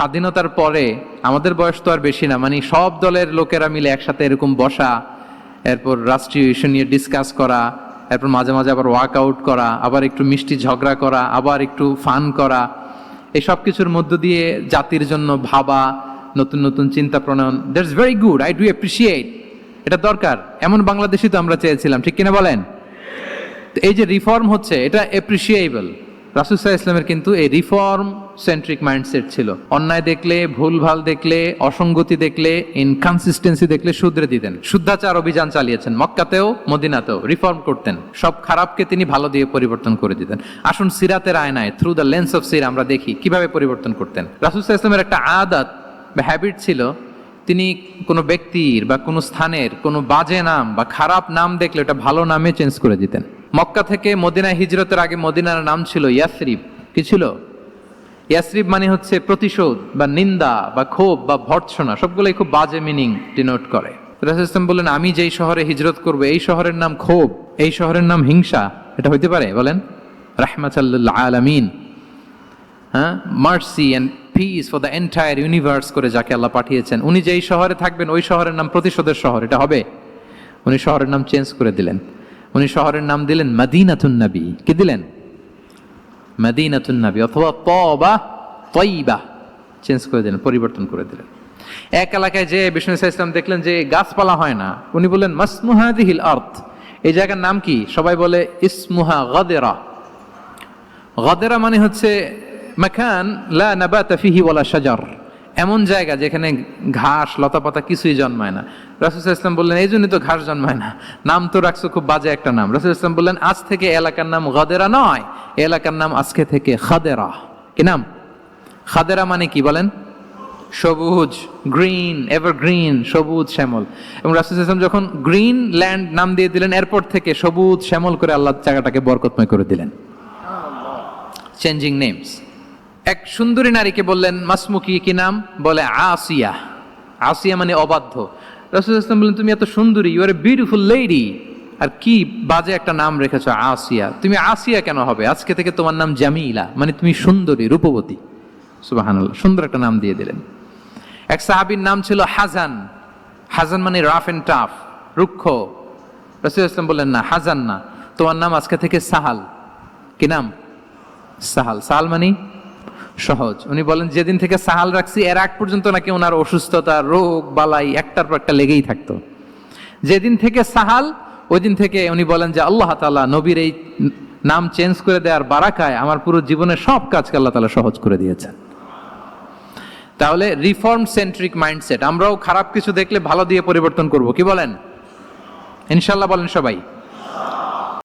স্বাধীনতার পরে আমাদের বয়স তো আর বেশি না মানে সব দলের লোকেরা মিলে একসাথে এরকম বসা, এরপর রাষ্ট্রীয় ইস্যু নিয়ে ডিসকাস করা, এরপর মাঝে মাঝে আবার ওয়ার্কআউট করা, আবার একটু মিষ্টি ঝগড়া করা, আবার একটু ফান করা, এই সব কিছুর মধ্য দিয়ে জাতির জন্য ভাবা, নতুন নতুন চিন্তা প্রণয়ন that's very good I do appreciate এটা দরকার, এমন বাংলাদেশই তো আমরা চেয়েছিলাম, ঠিক কিনা বলেন? এই যে রিফর্ম হচ্ছে, এটা অ্যাপ্রিসিয়েবল রাসুসাহ ইসলামের কিন্তু এই রিফর্ম সেন্ট্রিক মাইন্ডসেট ছিল। অন্যায় দেখলে, ভুলভাল দেখলে, অসঙ্গতি দেখলে ইনকনসিস্টেন্সি দেখলে শুধরে দিতেন। শুদ্ধাচার অভিযান চালিয়েছেন, মক্কাতেও, মদিনাতেও রিফর্ম করতেন। সব খারাপকে তিনি ভালো দিয়ে পরিবর্তন করে দিতেন। আসুন সিরাতের আয়নায় থ্রু দ্য লেন্স অফ সির আমরা দেখি কীভাবে পরিবর্তন করতেন। রাসুসাহ ইসলামের একটা আদাত বা হ্যাবিট ছিল, তিনি কোনো ব্যক্তির বা কোনো স্থানের কোনো বাজে নাম বা খারাপ নাম দেখলে ওটা ভালো নামে চেঞ্জ করে দিতেন। মক্কা থেকে মদিনা হিজরতের আগে মদিনার নাম ছিল ইয়াসরিব। কি ছিল? ইয়াসরিব মানে হচ্ছে প্রতিশোধ বা নিন্দা বা ক্ষোভ বা ভর্ৎসনা, সবগুলোই খুব বাজে মিনিং ডিনোট করে। রাসূল ইসলাম বললেন, আমি যেই শহরে হিজরত করব, এই শহরের নাম ক্ষোভ, এই শহরের নাম হিংসা, এটা হইতে পারে? বলেন রাহমাতাল্লাহ আলামিন। হ্যাঁ mercy and peace for the entire universe করে যাকে আল্লাহ পাঠিয়েছেন। উনি যেই শহরে থাকবেন, ওই শহরের নাম প্রতিশোধের শহর, এটা হবে। উনি শহরের নাম চেঞ্জ করে দিলেন। উনি শহরের নাম দিলেন মাদিনাতুন নবী। কি দিলেন? মাদিনাতুন নবী, অথবা তবা তৈবা চেঞ্জ করে দিলেন, পরিবর্তন করে দিলেন। এক এলাকায় যে বিষ্ণু ইসলাম দেখলেন যে গাছপালা হয় না, উনি বললেন মাসমুহাদিহিল আর্থ এই জায়গার নাম কি? সবাই বলে, ইসমুহা গদেরা। গদেরা মানে হচ্ছে, মাখান লা নাবাতা ফিহি ওয়ালা শাজার। এমন জায়গা যেখানে ঘাস, লতাপাতা কিছুই জন্মায় না। রাসুল ইসলাম বললেন, এই জন্যই তো ঘাস জন্মায় না। নাম তো রাখছো, খুব বাজে একটা নাম। রাসুল ইসলাম বললেন, আজ থেকে এলাকার নাম গদেরা নয়। এলাকার নাম আজকে থেকে খাদেরা। কি নাম? খাদেরা মানে কি বলেন? সবুজ, গ্রিন এভার গ্রিন সবুজ শ্যামল। এবং রাসুল ইসলাম যখন গ্রিন ল্যান্ড নাম দিয়ে দিলেন, এরপর থেকে সবুজ শ্যামল করে আল্লাহ জায়গাটাকে বরকতময় করে দিলেন। চেঞ্জিং নেমস এক সুন্দরী নারীকে বললেন মাসমুকি কি নাম? বলে, আসিয়া। আসিয়া মানে অবাধ্য। রসুল ইসলাম বললেন, তুমি এত সুন্দরী you are a beautiful lady আর কি বাজে একটা নাম রেখেছ, আসিয়া। তুমি আসিয়া কেন হবে? আজকে থেকে তোমার নাম জামিলা মানে তুমি সুন্দরী, রূপবতী। সুবাহানাল্লাহ, সুন্দর একটা নাম দিয়ে দিলেন। এক সাহাবীর নাম ছিল হাজান। হাজান মানে রাফ এন্ড টাফ রুক্ষ। রসুল ইসলাম বললেন, না, হাজান না, তোমার নাম আজকে থেকে সাহাল। কি নাম? সাহাল। সাহাল মানে সহজ। উনি বলেন, যেদিন থেকে সাহাল রাখছি, এর আগ পর্যন্ত নাকি ওনার অসুস্থতা, রোগ, বালাই, একটার পর একটা লেগেই থাকতো। যেদিন থেকে সাহাল ওই দিন থেকে উনি বলেন যে, আল্লাহ তালা নবীর এই নাম চেঞ্জ করে দেওয়ার বারাকায় আমার পুরো জীবনের সব কাজকে আল্লাহ তালা সহজ করে দিয়েছেন। তাহলে রিফর্ম সেন্ট্রিক মাইন্ডসেট আমরাও খারাপ কিছু দেখলে ভালো দিয়ে পরিবর্তন করব। কি বলেন? ইনশাল্লাহ বলেন সবাই।